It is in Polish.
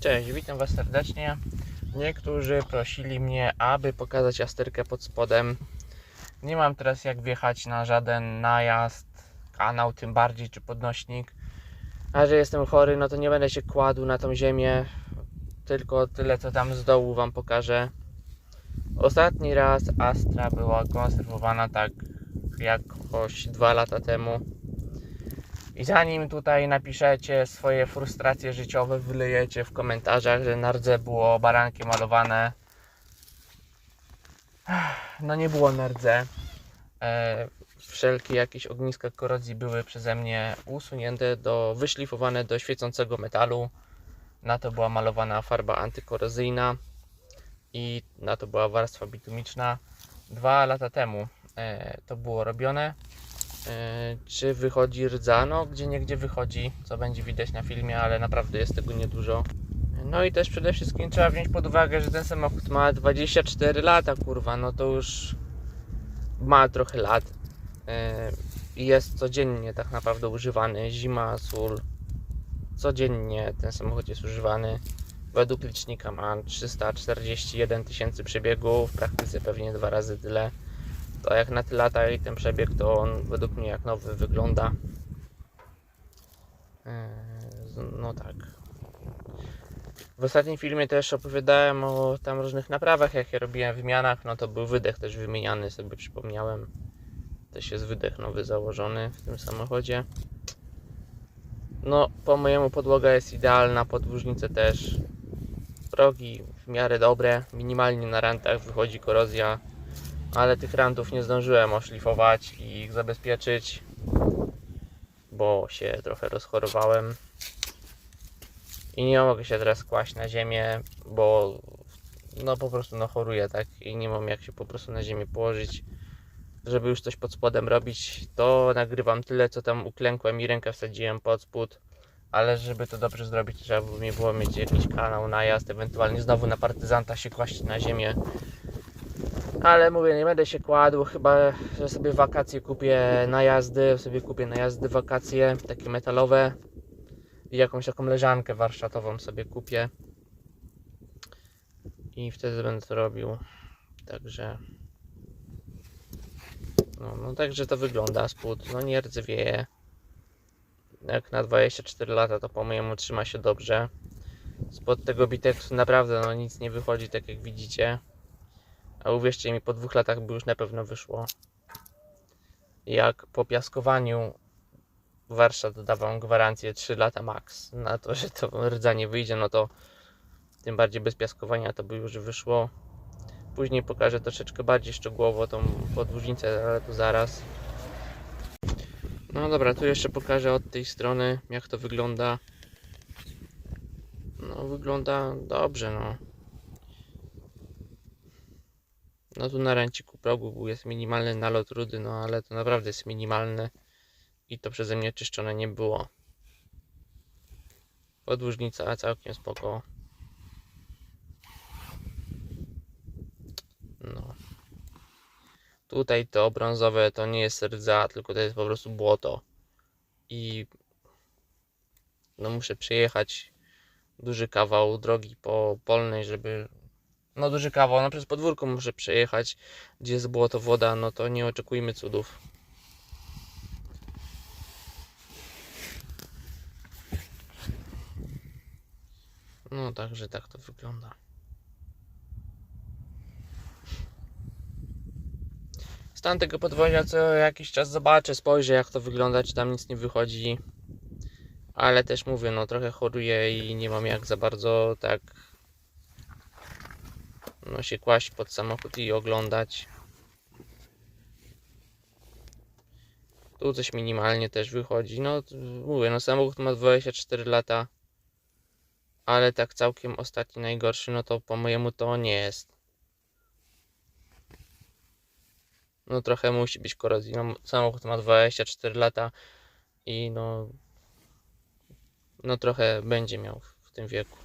Cześć, witam Was serdecznie. Niektórzy prosili mnie, aby pokazać asterkę pod spodem. Nie mam teraz jak wjechać na żaden najazd, kanał tym bardziej, czy podnośnik. A że jestem chory, no to nie będę się kładł na tą ziemię. Tylko tyle, co tam z dołu Wam pokażę. Ostatni raz Astra była konserwowana tak jakoś dwa lata temu. I zanim tutaj napiszecie swoje frustracje życiowe, wylejecie w komentarzach, że na rdze było baranki malowane. No nie było na rdze. E, wszelkie jakieś ogniska korozji były przeze mnie usunięte, do, wyszlifowane do świecącego metalu. Na to była malowana farba antykorozyjna i na to była warstwa bitumiczna. Dwa lata temu e, to było robione. E, czy wychodzi rdza? No, gdzie niegdzie wychodzi, co będzie widać na filmie, ale naprawdę jest tego niedużo. No i też przede wszystkim trzeba wziąć pod uwagę, że ten samochód ma 24 lata, kurwa, no to już ma trochę lat. E, Jest codziennie tak naprawdę używany, zima, sól. Codziennie ten samochód jest używany. Według licznika ma 341 tysięcy przebiegów, w praktyce pewnie dwa razy tyle to jak na te lata i ten przebieg, to on według mnie jak nowy wygląda. Eee, No tak. W ostatnim filmie też opowiadałem o tam różnych naprawach, jakie robiłem w wymianach. No to był wydech też wymieniany, sobie przypomniałem. Też jest wydech nowy założony w tym samochodzie. No, po mojemu podłoga jest idealna, podłużnice też. Progi w miarę dobre, minimalnie na rantach wychodzi korozja ale tych rantów nie zdążyłem oszlifować i ich zabezpieczyć, bo się trochę rozchorowałem. I nie mogę się teraz kłaść na ziemię, bo no po prostu no choruję tak i nie mam jak się po prostu na ziemię położyć, żeby już coś pod spodem robić. To nagrywam tyle, co tam uklękłem i rękę wsadziłem pod spód. Ale żeby to dobrze zrobić, trzeba by mi było mieć jakiś kanał, najazd, ewentualnie znowu na partyzanta się kłaść na ziemię. Ale mówię, nie będę się kładł, chyba że sobie wakacje kupię najazdy, sobie kupię najazdy, wakacje, takie metalowe i jakąś taką leżankę warsztatową sobie kupię i wtedy będę to robił. Także no, no także to wygląda spód, no nie rdzewieje. Jak na 24 lata to po mojemu trzyma się dobrze. Spod tego biteksu naprawdę no nic nie wychodzi tak jak widzicie. A uwierzcie mi, po dwóch latach by już na pewno wyszło. Jak po piaskowaniu warsztat dawał gwarancję 3 lata max na to, że to rdza nie wyjdzie, no to tym bardziej bez piaskowania to by już wyszło. Później pokażę troszeczkę bardziej szczegółowo tą podłużnicę, ale to zaraz. No dobra, tu jeszcze pokażę od tej strony, jak to wygląda. No, wygląda dobrze, no. No tu na ręciku progu jest minimalny nalot rudy, no ale to naprawdę jest minimalny i to przeze mnie czyszczone nie było. Podłużnica całkiem spoko. No. Tutaj to brązowe to nie jest rdza, tylko to jest po prostu błoto. I no muszę przejechać duży kawał drogi po polnej, żeby no duży kawał, no przez podwórko muszę przejechać, gdzie jest błoto, woda, no to nie oczekujmy cudów. No także tak to wygląda. Stan tego podwozia co jakiś czas zobaczę, spojrzę jak to wygląda, czy tam nic nie wychodzi. Ale też mówię, no trochę choruję i nie mam jak za bardzo tak no, się kłaść pod samochód i oglądać. Tu coś minimalnie też wychodzi. No mówię, no samochód ma 24 lata. Ale tak całkiem ostatni najgorszy, no to po mojemu to nie jest. No trochę musi być korozji. No, samochód ma 24 lata i no no trochę będzie miał w tym wieku.